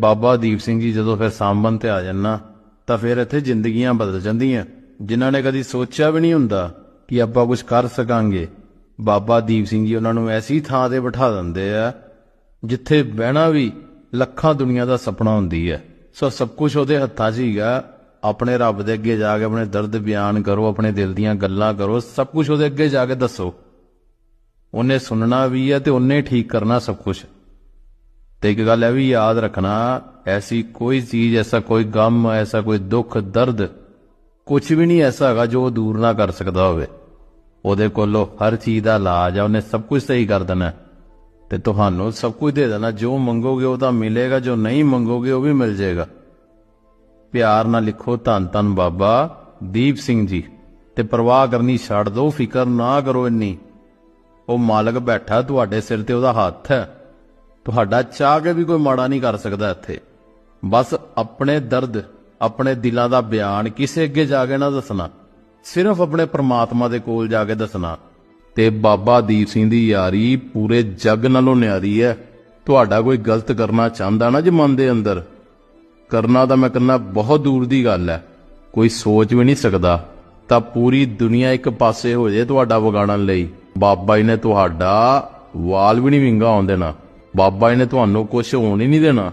ਬਾਬਾ ਦੀਪ ਸਿੰਘ ਜੀ ਜਦੋਂ ਫਿਰ ਸਾਂਭਣ ਤੇ ਆ ਜਾਣਾ ਤਾਂ ਫਿਰ ਇੱਥੇ ਜ਼ਿੰਦਗੀਆਂ ਬਦਲ ਜਾਂਦੀਆਂ। ਜਿਨ੍ਹਾਂ ਨੇ ਕਦੀ ਸੋਚਿਆ ਵੀ ਨਹੀਂ ਹੁੰਦਾ ਕਿ ਆਪਾਂ ਕੁਝ ਕਰ ਸਕਾਂਗੇ। ਬਾਬਾ ਦੀਪ ਸਿੰਘ ਜੀ ਉਹਨਾਂ ਨੂੰ ਐਸੀ ਥਾਂ ਤੇ ਬਿਠਾ ਦਿੰਦੇ ਆ, ਜਿੱਥੇ ਬਹਿਣਾ ਵੀ ਲੱਖਾਂ ਦੁਨੀਆ ਦਾ ਸੁਪਨਾ ਹੁੰਦੀ ਹੈ। ਸੋ ਸਭ ਕੁਝ ਉਹਦੇ ਹੱਥਾਂ 'ਚ ਹੀਗਾ ਆਪਣੇ ਰੱਬ ਦੇ ਅੱਗੇ ਜਾ ਕੇ ਆਪਣੇ ਦਰਦ ਬਿਆਨ ਕਰੋ, ਆਪਣੇ ਦਿਲ ਦੀਆਂ ਗੱਲਾਂ ਕਰੋ, ਸਭ ਕੁਝ ਉਹਦੇ ਅੱਗੇ ਜਾ ਕੇ ਦੱਸੋ। ਉਹਨੇ ਸੁਣਨਾ ਵੀ ਹੈ ਤੇ ਉਹਨੇ ਠੀਕ ਕਰਨਾ ਸਭ ਕੁਝ ਤੇ ਇੱਕ ਗੱਲ ਇਹ ਵੀ ਯਾਦ ਰੱਖਣਾ, ਐਸੀ ਕੋਈ ਚੀਜ਼, ਐਸਾ ਕੋਈ ਗਮ, ਐਸਾ ਕੋਈ ਦੁੱਖ, ਦਰਦ ਕੁਝ ਵੀ ਨਹੀਂ ਐਸਾ ਹੈਗਾ ਜੋ ਦੂਰ ਨਾ ਕਰ ਸਕਦਾ ਹੋਵੇ। ਉਹਦੇ ਕੋਲੋਂ ਹਰ ਚੀਜ਼ ਦਾ ਇਲਾਜ ਆ, ਉਹਨੇ ਸਭ ਕੁਝ ਸਹੀ ਕਰ ਦੇਣਾ। ਤੇ ਤੁਹਾਨੂੰ ਸਭ ਕੁਝ ਦੇ ਦੇਣਾ, ਜੋ ਮੰਗੋਗੇ ਉਹ ਤਾਂ ਮਿਲੇਗਾ, ਜੋ ਨਹੀਂ ਮੰਗੋਗੇ ਉਹ ਵੀ ਮਿਲ ਜਾਏਗਾ। ਪਿਆਰ ਨਾਲ ਲਿਖੋ ਧੰਨ ਧੰਨ ਬਾਬਾ ਦੀਪ ਸਿੰਘ ਜੀ। ਤੇ ਪਰਵਾਹ ਕਰਨੀ ਛੱਡ ਦਿਓ ਫਿਕਰ ਨਾ ਕਰੋ ਇੰਨੀ। ਉਹ ਮਾਲਕ ਬੈਠਾ ਤੁਹਾਡੇ ਸਿਰ ਤੇ, ਉਹਦਾ ਹੱਥ ਹੈ। ਤੁਹਾਡਾ ਚਾਹ ਕੇ ਵੀ ਕੋਈ ਮਾੜਾ ਨਹੀਂ ਕਰ ਸਕਦਾ ਇੱਥੇ। ਬਸ ਆਪਣੇ ਦਰਦ, ਆਪਣੇ ਦਿਲਾਂ ਦਾ ਬਿਆਨ ਕਿਸੇ ਅੱਗੇ ਜਾ ਕੇ ਨਾ ਦੱਸਣਾ। ਸਿਰਫ ਆਪਣੇ ਪ੍ਰਮਾਤਮਾ ਦੇ ਕੋਲ ਜਾ ਕੇ ਦੱਸਣਾ। ਤੇ ਬਾਬਾ ਦੀਪ ਸਿੰਘ ਦੀ ਯਾਰੀ ਪੂਰੇ ਜੱਗ ਨਾਲੋਂ ਨਿਆਰੀ ਹੈ। ਤੁਹਾਡਾ ਕੋਈ ਗਲਤ ਕਰਨਾ ਚਾਹੁੰਦਾ ਨਾ ਜੇ ਮਨ ਦੇ ਅੰਦਰ। ਕਰਨਾ ਤਾਂ ਮੈਂ ਕਰਨਾ ਬਹੁਤ ਦੂਰ ਦੀ ਗੱਲ ਹੈ। ਕੋਈ ਸੋਚ ਵੀ ਨਹੀਂ ਸਕਦਾ। ਤਾਂ ਪੂਰੀ ਦੁਨੀਆ ਇੱਕ ਪਾਸੇ ਹੋ ਜੇ ਤੁਹਾਡਾ ਵਿਗਾੜਨ ਲਈ। ਬਾਬਾ ਜੀ ਨੇ ਤੁਹਾਡਾ ਵਾਲ ਵੀ ਨਹੀਂ ਵਿੰਗਾ ਆਉਣ ਦੇਣਾ। ਬਾਬਾ ਜੀ ਨੇ ਤੁਹਾਨੂੰ ਕੁਝ ਹੋਣ ਹੀ ਨਹੀਂ ਦੇਣਾ।